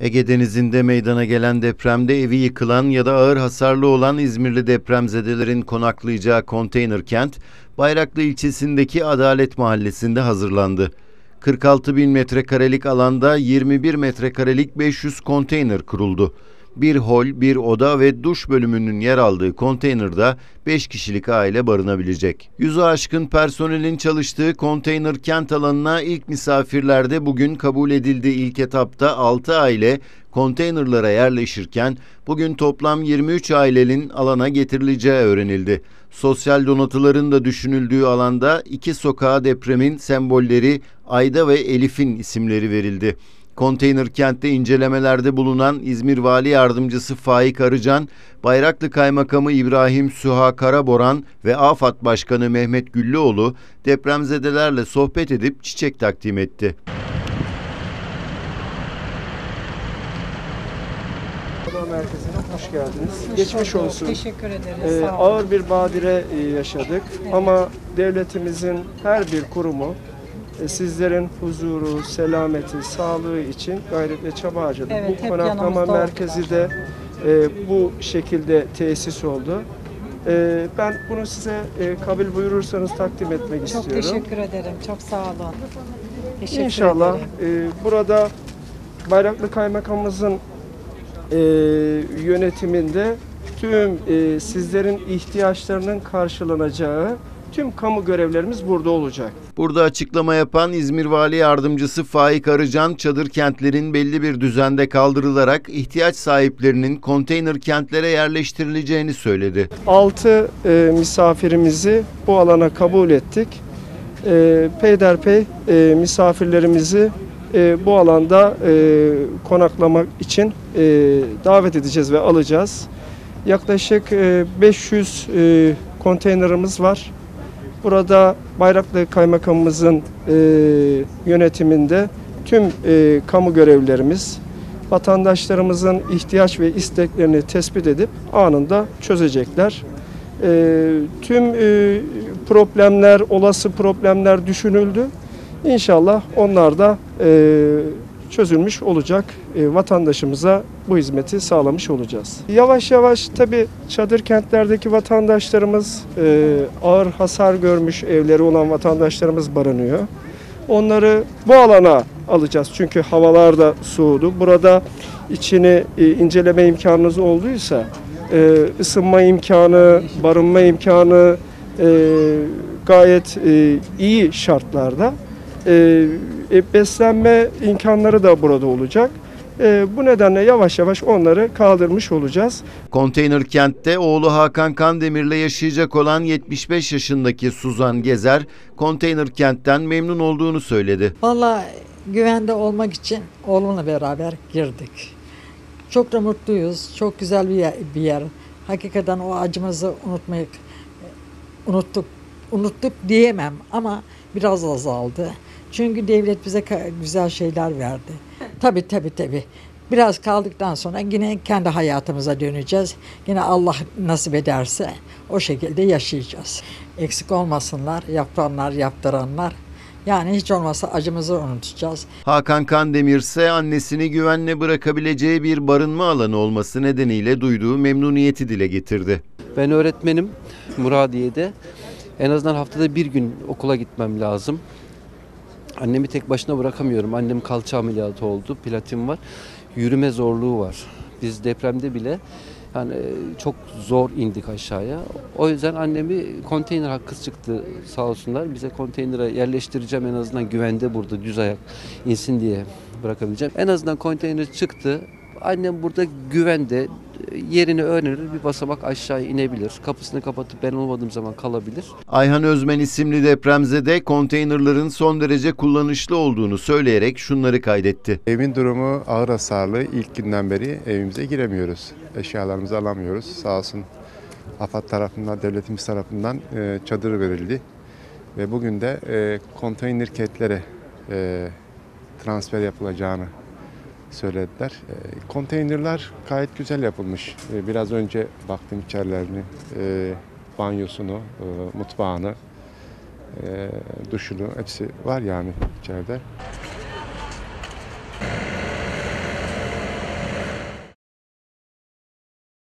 Ege Denizi'nde meydana gelen depremde evi yıkılan ya da ağır hasarlı olan İzmirli depremzedelerin konaklayacağı konteyner kent, Bayraklı ilçesindeki Adalet Mahallesi'nde hazırlandı. 46 bin metrekarelik alanda 21 metrekarelik 500 konteyner kuruldu. Bir hol, bir oda ve duş bölümünün yer aldığı konteynerde 5 kişilik aile barınabilecek. Yüzü aşkın personelin çalıştığı konteyner kent alanına ilk misafirlerde bugün kabul edildi. İlk etapta 6 aile konteynerlara yerleşirken bugün toplam 23 ailenin alana getirileceği öğrenildi. Sosyal donatıların da düşünüldüğü alanda iki sokağa depremin sembolleri Ayda ve Elif'in isimleri verildi. Konteyner kentte incelemelerde bulunan İzmir Vali Yardımcısı Faik Arıcan, Bayraklı Kaymakamı İbrahim Süha Karaboran ve AFAD Başkanı Mehmet Güllüoğlu depremzedelerle sohbet edip çiçek takdim etti. Merkezi'ne hoş geldiniz. Geçmiş bulduk. olsun. Teşekkür ederiz. Ee, Sağ olun. ağır bir badire e, yaşadık ama devletimizin her bir kurumu sizlerin huzuru, selameti, sağlığı için gayret ve çaba harcadı. Evet, bu konaklama merkezi de e, bu şekilde tesis oldu. E, ben bunu size e, kabul buyurursanız takdim etmek Çok istiyorum. teşekkür ederim. Çok sağ olun. Teşekkür İnşallah ederim. e, burada Bayraklı Kaymakamımızın e, yönetiminde tüm e, sizlerin ihtiyaçlarının karşılanacağı tüm kamu görevlerimiz burada olacak. Burada açıklama yapan İzmir Vali Yardımcısı Faik Arıcan, çadır kentlerin belli bir düzende kaldırılarak ihtiyaç sahiplerinin konteyner kentlere yerleştirileceğini söyledi. 6 e, misafirimizi bu alana kabul ettik. E, peyderpey e, misafirlerimizi e, bu alanda e, konaklamak için e, davet edeceğiz ve alacağız. Yaklaşık e, 500 e, konteynerimiz var. Burada Bayraklı Kaymakamımızın e, yönetiminde tüm e, kamu görevlilerimiz vatandaşlarımızın ihtiyaç ve isteklerini tespit edip anında çözecekler. E, tüm e, problemler, olası problemler düşünüldü. İnşallah onlar da e, çözülmüş olacak. E, vatandaşımıza bu hizmeti sağlamış olacağız. Yavaş yavaş tabi çadır kentlerdeki vatandaşlarımız e, ağır hasar görmüş evleri olan vatandaşlarımız barınıyor. Onları bu alana alacağız çünkü havalar da soğudu. Burada içini e, inceleme imkanınız olduysa e, ısınma imkanı, barınma imkanı gayet iyi şartlarda. E, e, beslenme imkanları da burada olacak. E, bu nedenle yavaş yavaş onları kaldırmış olacağız. Konteyner kentte oğlu Hakan Kandemir'le yaşayacak olan 75 yaşındaki Suzan Gezer, konteyner kentten memnun olduğunu söyledi. Valla güvende olmak için oğlumla beraber girdik. Çok da mutluyuz. Çok güzel bir yer. Bir yer. Hakikaten o acımızı unutmayıp unuttuk. Unuttuk diyemem ama biraz azaldı. Çünkü devlet bize güzel şeyler verdi. Tabii tabii tabii. Biraz kaldıktan sonra yine kendi hayatımıza döneceğiz. Yine Allah nasip ederse o şekilde yaşayacağız. Eksik olmasınlar, yapanlar, yaptıranlar. Yani hiç olmazsa acımızı unutacağız. Hakan Kandemir ise annesini güvenle bırakabileceği bir barınma alanı olması nedeniyle duyduğu memnuniyeti dile getirdi. Ben öğretmenim Muradiye'de. En azından haftada bir gün okula gitmem lazım. Annemi tek başına bırakamıyorum. Annem kalça ameliyatı oldu, platin var. Yürüme zorluğu var. Biz depremde bile yani e, çok zor indik aşağıya. O yüzden annemi konteyner hakkı çıktı sağ olsunlar. Bize konteynere yerleştireceğim en azından güvende burada düz ayak insin diye bırakabileceğim. En azından konteyner çıktı. Annem burada güvende yerini öğrenir, bir basamak aşağı inebilir. Kapısını kapatıp ben olmadığım zaman kalabilir. Ayhan Özmen isimli depremzede konteynerların son derece kullanışlı olduğunu söyleyerek şunları kaydetti. Evin durumu ağır hasarlı. İlk günden beri evimize giremiyoruz. Eşyalarımızı alamıyoruz. Sağ olsun AFAD tarafından, devletimiz tarafından e, çadır verildi. Ve bugün de e, konteyner ketlere e, transfer yapılacağını söylediler. E, konteynerler gayet güzel yapılmış. E, biraz önce baktım içerilerini, e, banyosunu, mutfağını, duşunu hepsi var yani içeride.